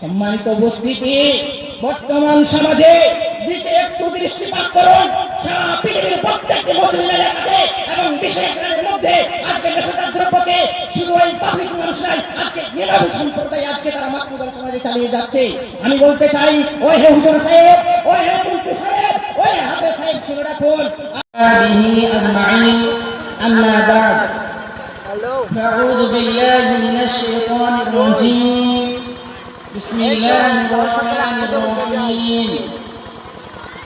সম্মানিত উপস্থিতি বর্তমান সমাজে দিকে একটু দৃষ্টিপাত করুন সারা পৃথিবীর প্রত্যেকটি মুসলিম এলাকাতে এবং বিশ্ব এলাকার মধ্যে আজকে নেশাদার দ্রব্যকে শুধু ওই পাবলিক মানুষ নাই আজকে ইমামি সম্প্রদায় আজকে তারা মাতৃদার সমাজে চালিয়ে যাচ্ছে আমি বলতে চাই ও হে হুজুর সাহেব ও হে মুফতি সাহেব ও হে হাফেজ সাহেব শুনে রাখুন هذه أجمعين أما بعد فأعوذ بالله من الشيطان الرجيم بسم الله الرحمن الرحيم.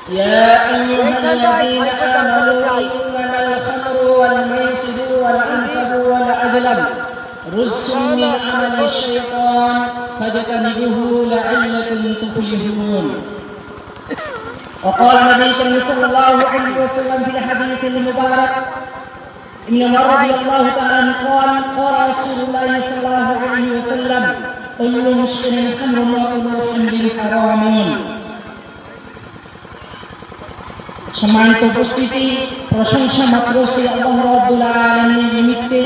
يا أيها الذين آمنوا إنما الخمر والميسر والأنسب والأذلم رجس من عمل الشيطان فاجتنبوه لعلكم تفلحون. وقال كريم صلى الله عليه وسلم في الحديث المبارك إن عمر رضي الله تعالى عنه قال قال رسول الله صلى الله عليه وسلم كل مسكر خمر وكل خمر حرام সম্মানিত উপস্থিতি প্রশংসা মাত্র সেই আল্লাহ রাব্বুল আলামিনের নিমিত্তে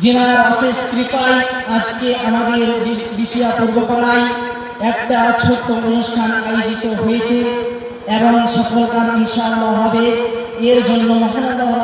যিনার অশেষ কৃপায় আজকে আমাদের বিশিয়া পূর্বপাড়ায় একটা ছোট্ট অনুষ্ঠান আয়োজিত হয়েছে এবং সফল কাম ইনশাআল্লাহ হবে এর জন্য মহান আল্লাহ রাব্বুল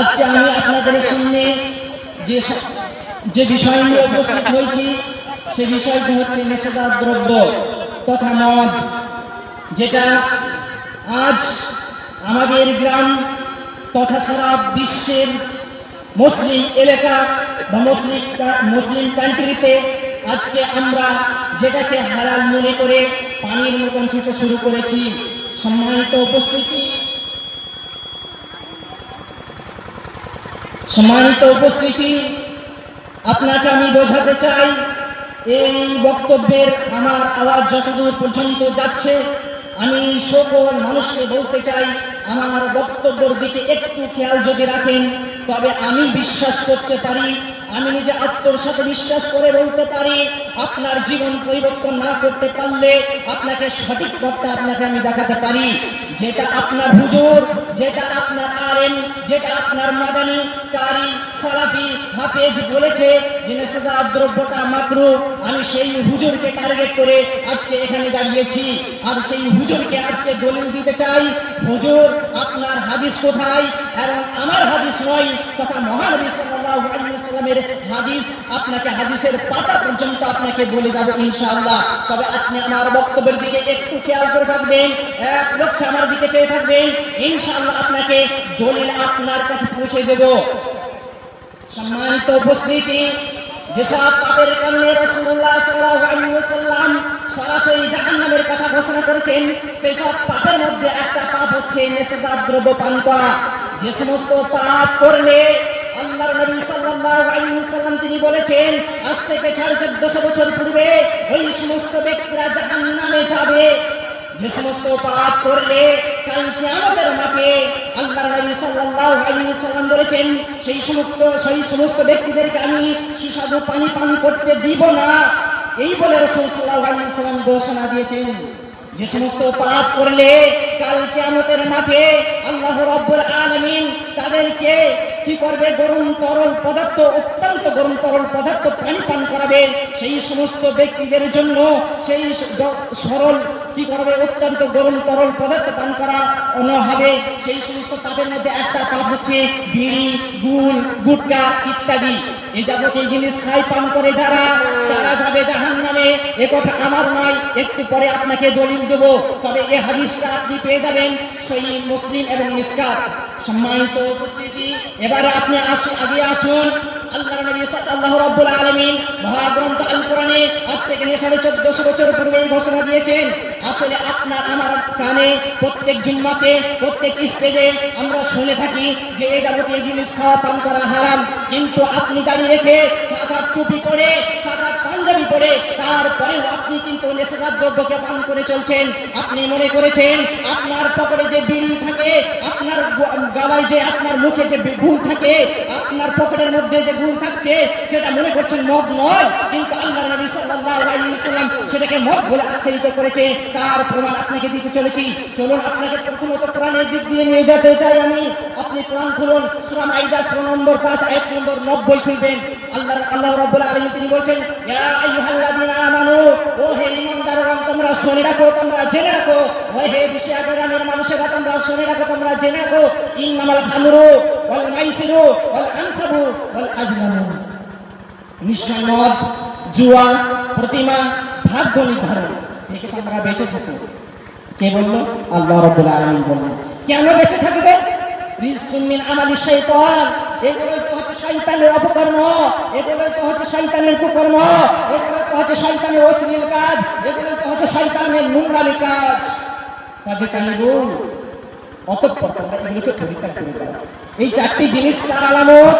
আজকে আমি আপনাদের সামনে যে যে বিষয় নিয়ে উপস্থিত হয়েছি, সে বিষয়টি হচ্ছে নেশাদার দ্রব্য তথা মদ, যেটা আজ আমাদের গ্রাম তথা সারা বিশ্বের মুসলিম এলাকা বা মুসলিম মুসলিম কান্ট্রিতে আজকে আমরা যেটাকে হারাল মনে করে পানির মতন খেতে শুরু করেছি। সম্মানিত উপস্থিতি সম্মানিত উপস্থিতি, আপনাকে আমি বোঝাতে চাই, এই বক্তব্যের আমার আওয়াজ যতদূর পর্যন্ত যাচ্ছে, আমি সকল মানুষকে বলতে চাই, আমার বক্তব্যের দিকে একটু খেয়াল যদি রাখেন, তবে আমি বিশ্বাস করতে পারি, আমি নিজে আত্মর সাথে বিশ্বাস করে বলতে পারি আপনার জীবন পরিবর্তন না করতে পারলে আপনাকে সঠিক পথটা আপনাকে আমি দেখাতে পারি। যেটা আপনার হুজুর, যেটা আপনার আলেম, যেটা আপনার মাদানি, কারি, সালাফি, হাফেজ বলেছে যে নেশাদার দ্রব্যটা মাত্র আমি সেই হুজুরকে টার্গেট করে আজকে এখানে দাঁড়িয়েছি। আর সেই হুজুরকে আজকে দলিল দিতে চাই, হুজুর, আপনার হাদিস কোথায়? এবং আমার হাদিস নয়, তথা মহানবী সাল্লাল্লাহু আলাইহি ওয়াসাল্লামের হাদিস আপনাকে হাদিসের পাতা পর্যন্ত আপনাকে বলে যাব ইনশাআল্লাহ। তবে আপনি আমার বক্তব্যের দিকে একটু খেয়াল করে থাকবেন, এক লক্ষ্য আমার দিকে চেয়ে থাকবেন। ইনশাআল্লাহ আপনাকে দলিল আপনার কাছে পৌঁছে দেব। সম্মানিত উপস্থিতি, যেসব পাপের কারণে আলাইহি ওয়াসাল্লাম সরাসরি জাহান্নামের কথা ঘোষণা করেছেন সেই সব পাপের মধ্যে একটা পাপ হচ্ছে নেশাদার দ্রব্য পান করা। যে সমস্ত পাপ করলে আল্লাহর বলেছেন আল্লাহর সেই সমস্ত সেই সমস্ত ব্যক্তিদেরকে আমি সুস্বাদু পানি পান করতে দিব না। এই বলে রাসূল ওয়াসাল্লাম ঘোষণা দিয়েছেন, যে সমস্ত পাপ করলে কাল কিয়ামতের মাঠে আল্লাহ রাব্বুল আলামিন তাদেরকে কি করবে? গরম তরল পদার্থ, অত্যন্ত গরম তরল পদার্থ পানি পান করাবে। সেই সমস্ত ব্যক্তিদের জন্য সেই সরল কি করবে? অত্যন্ত গরম তরল পদার্থ পান করা হবে সেই সমস্ত তাদের মধ্যে একটা পাপ হচ্ছে বিড়ি গুল গুটকা ইত্যাদি। এই জিনিস খাই পান করে যারা, তারা যাবে জাহান নামে এ কথা আমার নয়, একটু পরে আপনাকে দলিল দেবো। তবে এ হাদিসটা আপনি পেয়ে যাবেন সেই মুসলিম এবং মিসকাত। সম্মানিত উপস্থিতি, এবারে আপনি আসুন আগে আসুন। আল্লাহ নবী সাল্লাল্লাহু রাব্বুল আলামিন মহাগ্রন্থ আল কোরআনে আজ থেকে সাড়ে চোদ্দশো বছর পূর্বে ঘোষণা দিয়েছেন, আসলে আপনার আমার কানে প্রত্যেক জুম্মাতে, প্রত্যেক স্টেজে আমরা শুনে থাকি যে এই যাবতীয় জিনিস খাওয়া পান করা হারাম, কিন্তু আপনি দাঁড়িয়ে রেখে সাদা টুপি পরে সাদা পাঞ্জাবি পরে, তারপরেও আপনি কিন্তু নেশাদার দ্রব্যকে পান করে চলছেন। আপনি মনে করেছেন, আপনার পকেটে যে বিড়ি থাকে, আপনার গলায় যে আপনার মুখে যে গুল থাকে, আপনার পকেটের মধ্যে যে গুল থাকছে, সেটা মনে করছেন মদ নয়, কিন্তু আল্লাহ নবী সাল্লাল্লাহু সেটাকে মদ বলে আখ্যায়িত করেছে। তার প্রমাণ আপনাকে দিতে চলেছি। চলুন আপনাকে প্রথমত কোরআনের দিক দিয়ে নিয়ে যেতে চাই আমি। আপনি কোরআন খুলুন। সূরা মাইদা, সূরা নম্বর 5 আয়াত নম্বর 90 খুলবেন। আল্লাহ আল্লাহ রাব্বুল ও হে রাখো, তোমরা জেনে রাখো। ও প্রতিমা, ভাগ্য নির্ধারণ থেকে তোমরা বেঁচে থাকো কে বলল? আল্লাহ কেন বেঁচে থাকবে? রিজসুম মিন আমালি শাইতান। হচ্ছে শয়তানের অপকর্ম। এগুলোই তো হচ্ছে শয়তানের কুকর্ম। এগুলোই তো হচ্ছে শয়তানের অশ্লীল কাজ। এগুলোই তো হচ্ছে শয়তানের নোংরামি কাজ। কাজে কালিগুন অতঃপর তোমরা এগুলোকে পরিত্যাগ করে দাও। এই চারটি জিনিস তার আলামত?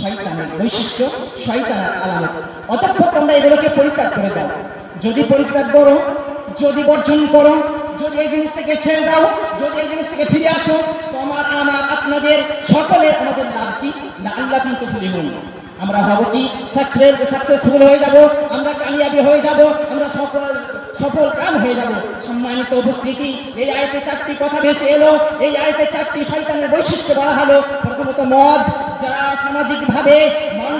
শয়তানের বৈশিষ্ট্য, শয়তানের আলামত। অতঃপর তোমরা এগুলোকে পরিত্যাগ করে দাও। যদি পরিত্যাগ করো, যদি বর্জন করো যদি এই জিনিস থেকে ছেড়ে দাও, যদি এই জিনিস থেকে ফিরে আসো তোমার আমার আপনাদের সকলের আমাদের লাভ কি? না, আল্লাহ কিন্তু ভুলি হই আমরা ভাবো কি? সাকসেস সাকসেসফুল হয়ে যাব, আমরা কামিয়াবি হয়ে যাব, আমরা সফল সফল কাম হয়ে যাব। সম্মানিত উপস্থিতি, এই আয়তে চারটি কথা ভেসে এলো, এই আয়তে চারটি শয়তানের বৈশিষ্ট্য বলা হলো, প্রথমত মদ যা সামাজিকভাবে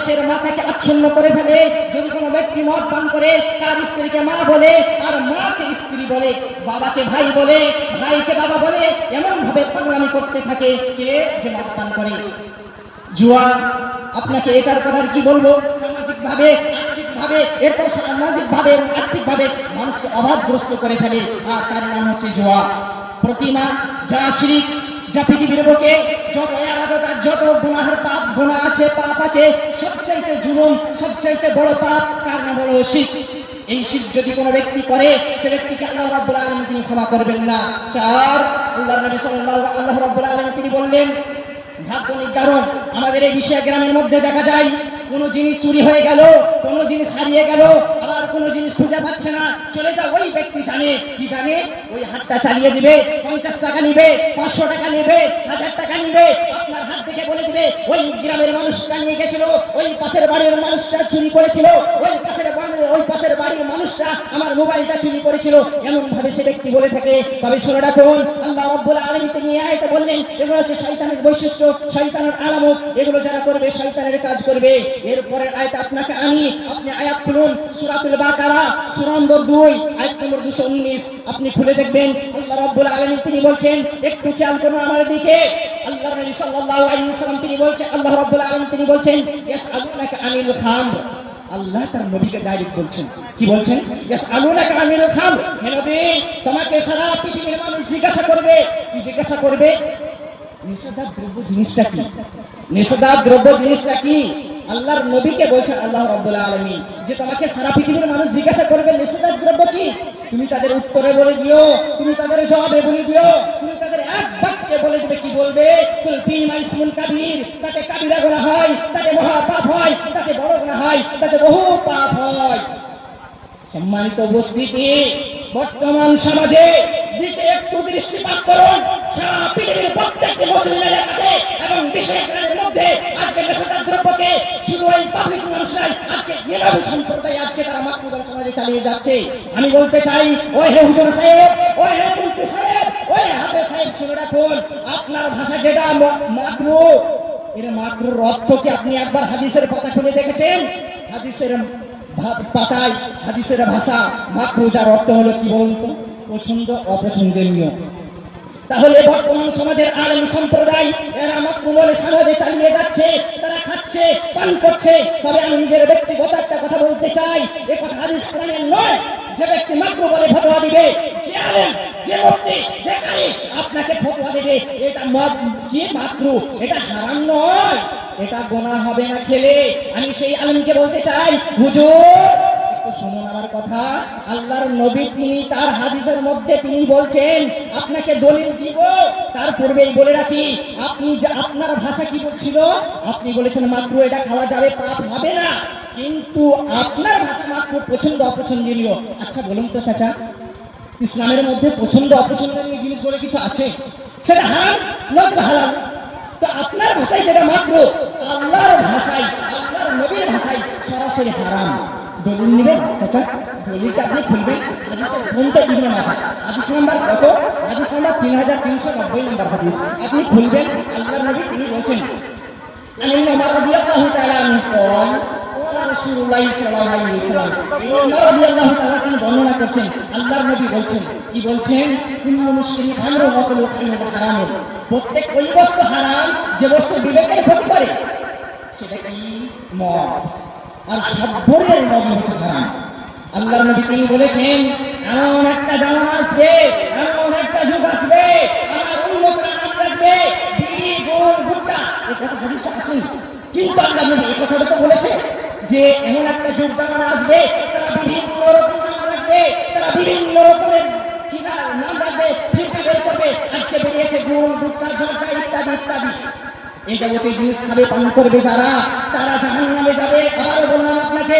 মানুষের মাথাকে আচ্ছন্ন করে ফেলে, যদি কোনো ব্যক্তি মদ পান করে, তার স্ত্রীকে মা বলে, আর মাকে স্ত্রী বলে, বাবাকে ভাই বলে, ভাইকে বাবা বলে এমন ভাবে পাগলামি করতে থাকে কে যে মদ পান করে। জুয়া, আপনাকে এটার কথা কি বলব? সামাজিক ভাবে আর্থিক ভাবে এরপর সামাজিক ভাবে মানুষকে অভাবগ্রস্ত করে ফেলে। আর তার নাম হচ্ছে জুয়া। প্রতিমা যা শিরিক যা পৃথিবীর বুকে যত আলাদা যত গুনাহের পাপ, গুনাহ আছে, পাপ আছে, সবচাইতে জুলুম, সবচাইতে বড় পাপ, তার নাম হলো শিখ। এই শিখ যদি কোনো ব্যক্তি করে, সে ব্যক্তিকে আল্লাহ রাব্বুল আলামিন তিনি ক্ষমা করবেন না। চার আল্লাহ নবী সাল্লাল্লাহু আল্লাহ রাব্বুল আলামিন তিনি বললেন ভাগ্য নির্ধারণ আমাদের এই বিষয় গ্রামের মধ্যে দেখা যায়, কোনো জিনিস চুরি হয়ে গেল, কোনো জিনিস হারিয়ে গেল কোনো জিনিস খুঁজে পাচ্ছে না। চলে যা ওই ব্যক্তি জানে, কি জানে? ওই হাতটা চালিয়ে দিবে, পঞ্চাশ টাকা নিবে, পাঁচশো টাকা নেবে, হাজার টাকা নিবে, আপনার হাত থেকে বলে দিবে ওই গ্রামের মানুষটা নিয়ে গেছিল, ওই পাশের বাড়ির মানুষটা চুরি করেছিল, ওই পাশের ওই পাশের বাড়ির মানুষটা আমার মোবাইলটা চুরি করেছিল। এমন ভাবে সে ব্যক্তি বলে থাকে। তবে শুনে রাখুন আল্লাহ রব্বুল আলামিন তিনি আয়াতে বললেন, এগুলো হচ্ছে শয়তানের বৈশিষ্ট্য, শয়তানের আলামত। এগুলো যারা করবে, শয়তানের কাজ করবে। এরপরের আয়াত আপনাকে আনি আপনি আয়াত খুলুন, সূরাতুল বাকারা, সূরা নম্বর 2 আয়াত নম্বর 219 আপনি খুলে দেখবেন, আল্লাহ রাব্বুল আলামিন তিনি বলছেন, একটু খেয়াল করুন আমার দিকে। আল্লাহ নবী সাল্লাল্লাহু আলাইহি ওয়াসাল্লাম তিনি বলছেন, আল্লাহ রাব্বুল আলামিন তিনি বলছেন, ইয়াসআলুনাকা আনিল খামর আল্লাহ তার নবীকে ডাইরেক্ট বলছেন। কি বলছেন? ইয়াসআলুনাকা আনিল খামর হে নবী, তোমাকে সারা পৃথিবীর মানুষ জিজ্ঞাসা করবে। কি জিজ্ঞাসা করবে? নেশাদার দ্রব্য জিনিসটা কি? নেশাদার দ্রব্য জিনিসটা কি? আল্লাহর নবীকে বলছেন, আল্লাহ রাব্বুল আলামিন। যে তোমাকে সারা পৃথিবীর মানুষ জিজ্ঞাসা করবে নেশাদার দ্রব্য কি? তুমি তাদের উত্তরে বলে দিও, তুমি তাদের জবাবে বলে দিও, তুমি তাদের এক বাক্যে বলে দিবে, কি বলবে? মাইসমুন কাবীর। গুনাহ হয় তাতে মহা পাপ হয় তাতে বড় গুনাহ হয় তাতে বহু পাপ হয়। সম্মানিত উপস্থিতি, বর্তমান সমাজে দিকে একটু দৃষ্টিপাত করুন। সারা পৃথিবীর প্রত্যেকটি মুসলিম এলাকাতে এবং বিশ্ব এলাকার মধ্যে আজকে নেশাদার দ্রব্যকে শুধু ওই পাবলিক মানুষ নাই, আজকে ইমামি সম্প্রদায় আজকে তারা মাতৃভাষা সমাজে চালিয়ে যাচ্ছে। আমি বলতে চাই, ওই হে হুজুর সাহেব, ওই হে আপনার ভাষা যেটা, ম- মাতৃ। এর মাতৃর কি আপনি একবার হাদিসের পাতা খুলে দেখেছেন? হাদিসের পাতায় হাদিসের ভাষা অর্থ হলো কি বলুন তো পছন্দ, অপছন্দনীয়। তাহলে বর্তমান সমাজের আলেম সম্প্রদায়, এরা মাকরু বলে সমাজে চালিয়ে যাচ্ছে, তারা খাচ্ছে, পান করছে। তবে আমি নিজের ব্যক্তিগত একটা কথা বলতে চাই, এ কথা হাদিস কোরআনের নয়। যে ব্যক্তি মাত্র বলে ফতোয়া দিবে, যে আলেম, যে মুক্তি যে কারি, আপনাকে ফতোয়া দেবে, এটা মদ কি মাত্র? এটা হারাম নয়। এটা গোনা হবে না খেলে। আমি সেই আলেমকে বলতে চাই, হুজুর কথা আল্লাহর নবী তিনি তার হাদিসের মধ্যে তিনি বলছেন, আপনাকে দলিল দিব, তার পূর্বেই বলে রাখি, আপনি যে, আপনার ভাষা কি বলছিল? আপনি বলেছেন, মাত্র এটা খাওয়া যাবে, পাপ হবে না। কিন্তু আপনার ভাষা মাত্র পছন্দ অপছন্দনীয়। আচ্ছা বলুন তো চাচা, ইসলামের মধ্যে পছন্দ অপছন্দনীয় জিনিস বলে কিছু আছে? সেটা হারাম নয় হালাল? তো আপনার ভাষায় যেটা মাত্র, আল্লাহর ভাষায়, আল্লাহর নবীর ভাষায় সরাসরি হারাম। দলিল দলিলটা আপনি খুলবেন হাদিসের কোনটা তিন নম্বর নাম্বার কত? নাম্বার তিন হাজার তিনশো নব্বই নম্বর হাদিস আপনি খুলবেন, আল্লাহ নবী তিনি বলছেন, আমি বর্ণনা করছেন। বলছেন, কি বলছেন? প্রত্যেক হারাম, যে বস্তু বিবেকের ক্ষতি করে সেটা কি মত আর ধরনের মদ হচ্ছে হারাম আল্লাহর নবী তিনি বলেছেন, এমন একটা জামান আসবে, এমন একটা যুগ আসবে আল্লাহ যে, এমন একটা যুগ আসবে আজকে বেরিয়েছে ইত্যাদি ইত্যাদি। এই যাবতীয় জিনিস খাবে, পান করবে যারা, তারা জাহান নামে যাবে আবারও বললাম আপনাকে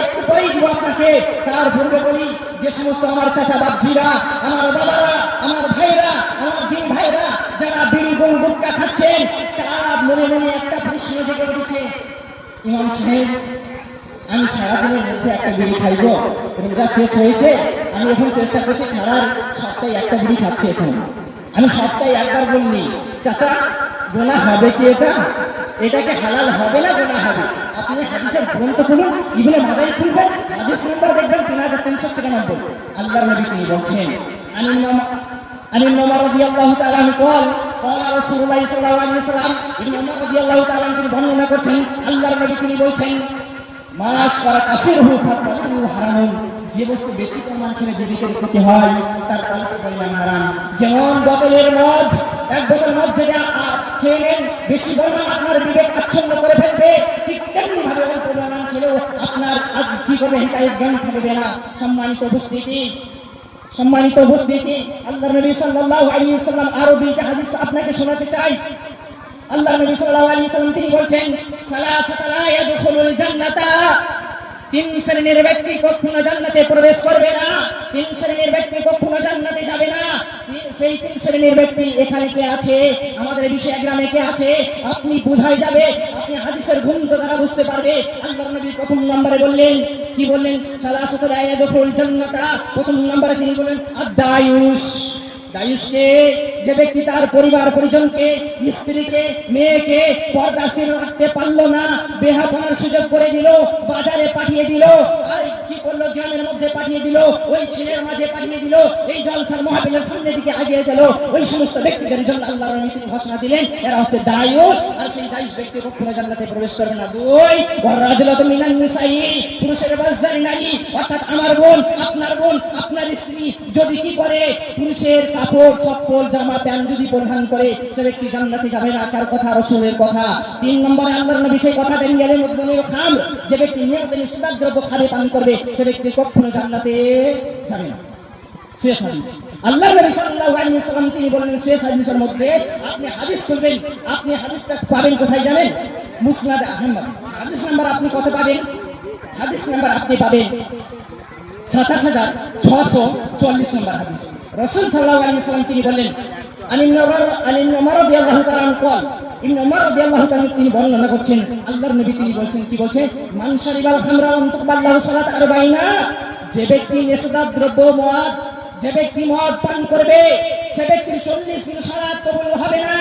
একটু পরেই দিব আপনাকে। তার পূর্বে বলি, যে সমস্ত আমার চাচা বাপজিরা, আমার বাবারা, আমার ভাইরা আমার দিন ভাইরা যারা বিড়ি গোল গুটকা খাচ্ছেন, তারা মনে মনে একটা প্রশ্ন জেগে উঠেছে। ইমাম সাহেব, আমি সারাদিনের মধ্যে একটা বিড়ি খাইব রোজা শেষ হয়েছে, আমি এখন চেষ্টা করছি ছাড়ার সপ্তাহে একটা বিড়ি খাচ্ছি এখন। আমি সপ্তাহে একবার বললি চাচা, গোনা হবে কি এটা? এটাকে হালাল হবে না, গোনা হবে? আপনি হাদিসের গ্রন্থ খুলুন ইবনে মাদাই খুলবেন হাদিস নাম্বার দেখবেন তিন হাজার তিনশো তিরানব্বই। আল্লাহ নবী তিনি বলছেন আনিল মামা আনিল মামা রবি কল যে বস্তু বেশি যেমন বোতলের মদ, এক বোতল মদ যেটা খেয়ে বেশি পরিমাণ আপনার বিবেক আচ্ছন্ন করে ফেলবে। ঠিক তেমনি কি করবে হিতায় জ্ঞান থাকবে না। সম্মানিত উপস্থিতি সম্মানিত উপস্থিতি আল্লাহ নবী সাল্লাল্লাহু আলাইহি ওয়াসাল্লাম আরও দুইটা হাদিস আপনাকে শোনাতে চাই। আল্লাহ নবী সাল্লাল্লাহু আলাইহি ওয়াসাল্লাম তিনি বলছেন, সালাসাতা লা ইয়াদখুলুল জান্নাতা। তিন শ্রেণির ব্যক্তি কখনো জান্নাতে প্রবেশ করবে না। তিন শ্রেণির ব্যক্তি কখনো জান্নাতে যাবে না। সেই তিন শ্রেণির ব্যক্তি এখানে কে আছে? আমাদের বিষয় গ্রামে কে আছে? আপনি বুঝাই যাবে, আপনি হাদিসের গুণ দ্বারা বুঝতে পারবে। আল্লাহর নবী প্রথম নম্বরে বললেন, কি বললেন? সালাসাতুল আয়াদুল জান্নাতা। প্রথম নম্বরে তিনি বললেন, আদায়ুস। দায়ুষকে যে ব্যক্তি তার পরিবার পরিজনকে, স্ত্রীকে, মেয়েকে পর্দাশীল রাখতে পারল না, বেহাপনার সুযোগ করে দিল, বাজারে পাঠিয়ে দিল, আর গ্রামের মধ্যে পাঠিয়ে দিল, ওই ছেলের মাঝে পাঠিয়ে দিল, এই জলসার মহাবিলের সামনে দিকে আগিয়ে গেল। ওই সমস্ত ব্যক্তিদের জন্য আল্লাহর নবী তিনি ঘোষণা দিলেন, এরা হচ্ছে আর সেই ব্যক্তি কখনো প্রবেশ করবে না। দুই ওয়ারাজুলাতু মিনান পুরুষের নারী, অর্থাৎ আমার বোন, আপনার বোন, আপনার স্ত্রী, যদি কি করে? পুরুষের কাপড়, চপ্পল, জামা, প্যান্ট যদি পরিধান করে, সে ব্যক্তি জান্নাতে যাবে না, কার কথা? রসুলের কথা। তিন নম্বরে আল্লাহর নবী সেই খাম যে ব্যক্তি নিষেধার দ্রব্য খাবে, পান করবে, সে কখনো জান্নাতে যাবে না। শেষ হাদিস। আল্লাহ নবী তিনি বলেন, শেষ হাদিসের মধ্যে আপনি হাদিস খুলবেন, আপনি হাদিসটা পাবেন কোথায় জানেন? মুসনাদ আহমদ। হাদিস নাম্বার আপনি কত পাবেন? হাদিস নাম্বার আপনি পাবেন সাতাশ হাজার ছশো চল্লিশ নম্বর হাদিস। রসুল সাল্লাহ আলী সাল্লাম তিনি বললেন আলিম আলিম নমর কল ইবনে ওমর রাদিয়াল্লাহু তাআলা তিনি বর্ণনা করছেন, আল্লাহর নবী তিনি বলছেন, কি বলছেন মান শারিবাল খামরা ওয়া তুকবাল্লাহু সালাত আরবাইনা, যে ব্যক্তি নেশাদার দ্রব্য মদ, যে ব্যক্তি মদ পান করবে, সে ব্যক্তির চল্লিশ দিন সালাত কবুল হবে না।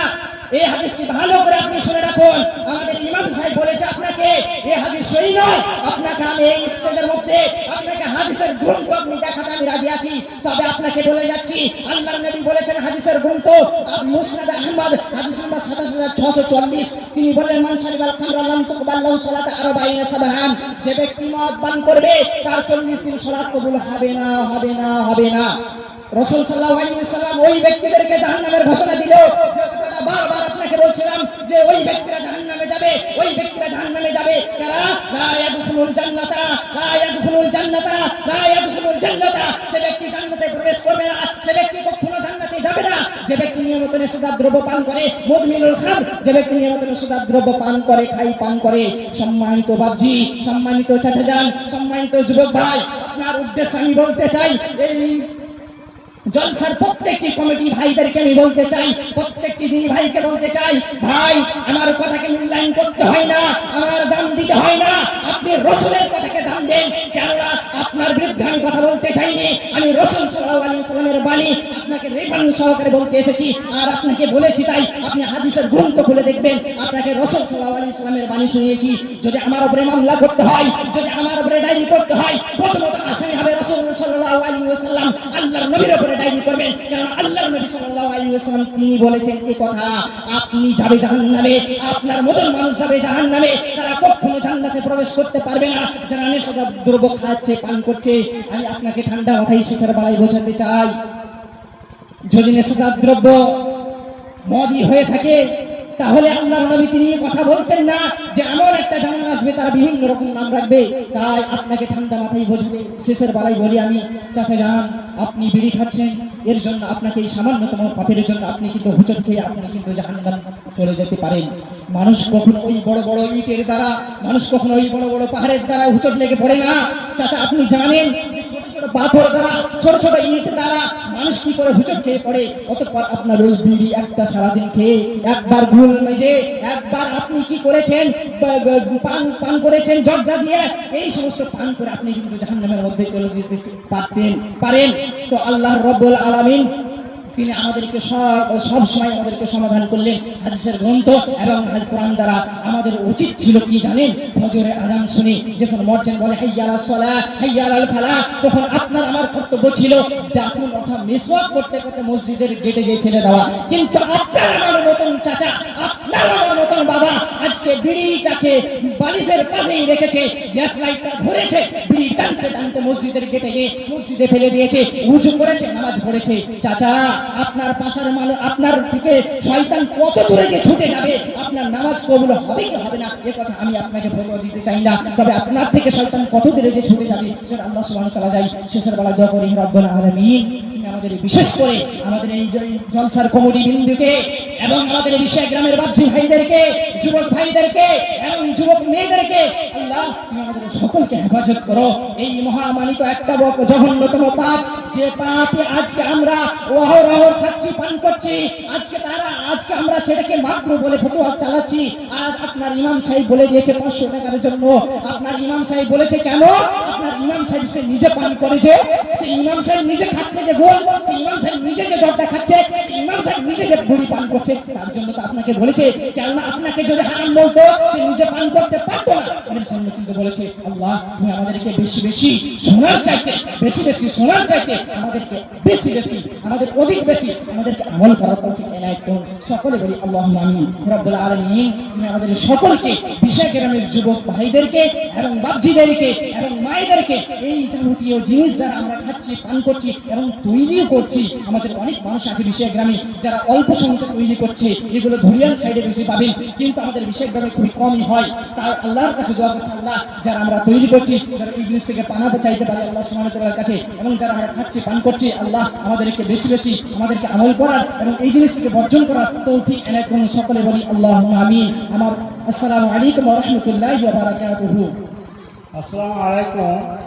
এই হাদিসটি ভালো করে আপনি শুনে রাখুন। আমাদের ইমাম সাহেব বলেছে আপনাকে এই হাদিস নয়। আপনাকে আমি এই স্টেজের মধ্যে আপনাকে হাদিসের গ্রন্থ আপনি দেখাতে আমি রাজি আছি। তবে আপনাকে বলে যাচ্ছি, আল্লাহর নবী বলেছেন হাদিসের গ্রন্থ মুসনাদ আহমদ, হাদিস নাম্বার সাতাশ হাজার ছশো চল্লিশ। তিনি বললেন মানসারি বাল আল্লাহ সালাত আরও বাইনা সাবাহান। যে ব্যক্তি মদ পান করবে, তার চল্লিশ দিন সালাত কবুল হবে না হবে না হবে না। রসুল আলাইহি ওয়াসাল্লাম ওই ব্যক্তিদেরকে জাহান্নামের ঘোষণা দিল বারবার আপনাকে বলছিলাম যে ওই ব্যক্তিরা জাহান্নামে যাবে, ওই ব্যক্তিরা জাহান্নামে যাবে। কারা? লা ইয়াদখুলুল জান্নাতা, লা ইয়াদখুলুল জান্নাতা, লা ইয়াদখুলুল জান্নাতা। সে ব্যক্তি জান্নাতে প্রবেশ করবে না, সে ব্যক্তি কখনো জান্নাতে যাবে না। যে ব্যক্তি নিয়মিত নেশাদার দ্রব্য পান করে, মুদমিনুল খাম, যে ব্যক্তি নিয়মিত নেশাদার দ্রব্য পান করে, খাই পান করে, সম্মানিত বাবজি সম্মানিত চাচা যান সম্মানিত যুবক ভাই, আপনার উদ্দেশ্যে আমি বলতে চাই, এই জলসার প্রত্যেকটি কমিটি ভাইদেরকে আমি বলতে চাই, প্রত্যেকটি দিনী ভাইকে বলতে চাই, ভাই, আমার কথাকে মূল্যায়ন করতে হয় না, আমার দাম দিতে হয় না, আপনি রসুলের কথাকে দাম দেন, কেননা আপনার বিরুদ্ধে আমি কথা বলতে চাইনি, আমি রসুল সাল্লাহ আলী সাল্লামের বাণী, আপনাকে রেবানি সহকারে বলতে এসেছি, আর আপনাকে বলেছি তাই, আপনি হাদিসের গ্রন্থ খুলে দেখবেন, আপনাকে রসুল সাল্লাহ আলী সাল্লামের বাণী শুনিয়েছি, যদি আমার উপরে মামলা করতে হয়, যদি আমার উপরে ডায়েরি করতে হয়, প্রথমত আসামি হবে রসুল সাল্লাহ আলী সাল্লাম আল্লাহর নবীর উপরে ডায়েরি করবেন কারণ আল্লাহর নবী সাল্লাল্লাহু আলাইহি ওয়াসাল্লাম তিনি বলেছেন এই কথা, আপনি যাবে জাহান্নামে, আপনার মতন মানুষ যাবে জাহান্নামে, তারা কখনো জান্নাতে প্রবেশ করতে পারবে না। যারা নেশাদার দ্রব্য খাচ্ছে, পান করছে, আমি আপনাকে ঠান্ডা মাথায় শেষের বেলায় বোঝাতে চাই। যদি নেশাদার দ্রব্য মদই হয়ে থাকে তাহলে আল্লাহর নবী তিনি কথা বলতেন না যে এমন একটা জামান আসবে, তারা বিভিন্ন রকম নাম রাখবে। তাই আপনাকে ঠান্ডা মাথায় বোঝাতে, শেষের বেলায় বলি আমি, চাচা যান, আপনি বিড়ি খাচ্ছেন, এর জন্য আপনাকে এই সামান্যতম পাপের জন্য আপনি কিন্তু হুচট খেয়ে আপনি কিন্তু জাহান্নাম চলে যেতে পারেন। মানুষ কখনো ওই বড় বড় ইটের দ্বারা, মানুষ কখনো ওই বড় বড় পাহাড়ের দ্বারা হুচট লেগে পড়ে না। চাচা, আপনি জানেন ছোট পাথর দ্বারা, ছোট ছোট ইট দ্বারা মানুষ কি করে হুচক খেয়ে পড়ে? অতঃপর আপনার ওই বিড়ি একটা সারাদিন খেয়ে, একবার মেজে, একবার আপনি কি করেছেন? পান পান করেছেন দিয়ে? এই সমস্ত পান করে আপনি কিন্তু জাহান্নামের মধ্যে চলে যেতে পারতেন, পারেন। তো আল্লাহ রব্বুল আলামিন তিনি আমাদেরকে সব সময় আমাদেরকে সমাধান করলেন হাদিসের গ্রন্থ এবং কোরআন দ্বারা। আমাদের উচিত ছিল কি জানেন? ফজরে আজান শুনে যখন মর্চেন বলে হাইয়ালা সলা হাইয়ালাল ফালা তখন আপনার আমার কর্তব্য ছিল দাঁতুন কথা মিসওয়াক করতে করতে মসজিদের গেটে গিয়ে ফেলে দেওয়া। কিন্তু আপনার আমার মতন চাচা, আপনার আমার মতন বাবা আজকে বিড়িটাকে বালিশের পাশেই রেখেছে, গ্যাস লাইটটা ধরেছে বিড়ি টানতে টানতে মসজিদের গেটে গিয়ে মসজিদে ফেলে দিয়েছে, উজু করেছে, নামাজ পড়েছে। চাচা, আপনার পাশার মাল, আপনার থেকে শয়তান কত দূরে যে ছুটে যাবে, আপনার নামাজ কবুল হবে কি হবে না, এ কথা আমি আপনাকে বলে দিতে চাই না। তবে আপনার থেকে শয়তান কত দূরে যে ছুটে যাবে, সেটা আল্লাহ সুবহানাহু ওয়া তাআলা যাই শেষের বেলা দোয়া করি, রব্বুল আলামিন। আমাদের বিশেষ করে আমাদের এই জলসার কমিটি বিন্দুকে এবং আমাদের বিষয় গ্রামের বাপজি ভাইদেরকে, যুবক ভাইদেরকে এবং যুবক মেয়েদেরকে, আল্লাহ আমাদের সকলকে হেফাজত করো। এই মহামানিত একটা বক জঘন্যতম পাপ, যে পাপে আজকে আমরা অহরহ খাচ্ছি, পান করছি। আজকে তারা, আজকে আমরা সেটাকে মাত্র বলে ফটোয়া চালাচ্ছি। আর আপনার ইমাম সাহেব বলে দিয়েছে পাঁচশো টাকার জন্য। আপনার ইমাম সাহেব বলেছে কেন? আপনার ইমাম সাহেব সে নিজে পান করে যে, সে ইমাম সাহেব নিজে খাচ্ছে। যে গোল ইমাম সাহেব নিজে যে খাচ্ছে ইমাম সাহেব নিজে যে বুড়ি পান করছে, তার জন্য তো আপনাকে বলেছে, কেননা আপনাকে যদি হারাম বলতো, সে নিজে পান করতে পারতো না। জন্য কিন্তু বলেছে, আল্লাহ, তুমি আমাদেরকে বেশি বেশি সোনার চাইতে, বেশি বেশি সোনার চাইতে আমাদেরকে বেশি বেশি, আমাদের অধিক বেশি, আমাদেরকে আমল করার সকলে বলি আল্লাহ রব্বুল তুমি আমাদের সকলকে বিশেষ গ্রামের যুবক ভাইদেরকে এবং বাপজিদেরকে এবং মায়েদেরকে, এই জিনিস যারা আমরা খাচ্ছি, পান করছি এবং তৈরিও করছি। আমাদের অনেক মানুষ আছে বিশেষ গ্রামে যারা অল্প সংখ্যক তৈরি করছে। এগুলো ধরিয়ান সাইডে বেশি পাবেন, কিন্তু আমাদের বিশেষ গ্রামে খুবই কমই হয়। তাই আল্লাহর কাছে দোয়া করছি, আল্লাহ যারা আমরা তৈরি করছি, যারা এই জিনিস থেকে পানাতে চাইতে পারি আল্লাহ তাআলার কাছে, এবং যারা আমরা খাচ্ছি, পান করছি, আল্লাহ আমাদেরকে বেশি বেশি আমাদেরকে আমল করার এবং এই জিনিস থেকে বর্জন করার তৌফিক এনে করুন সকলে বলি আল্লাহ আমিন। আমার আসসালামু আলাইকুম রাহমাতুল্লাহি আসসালামু আলাইকুম।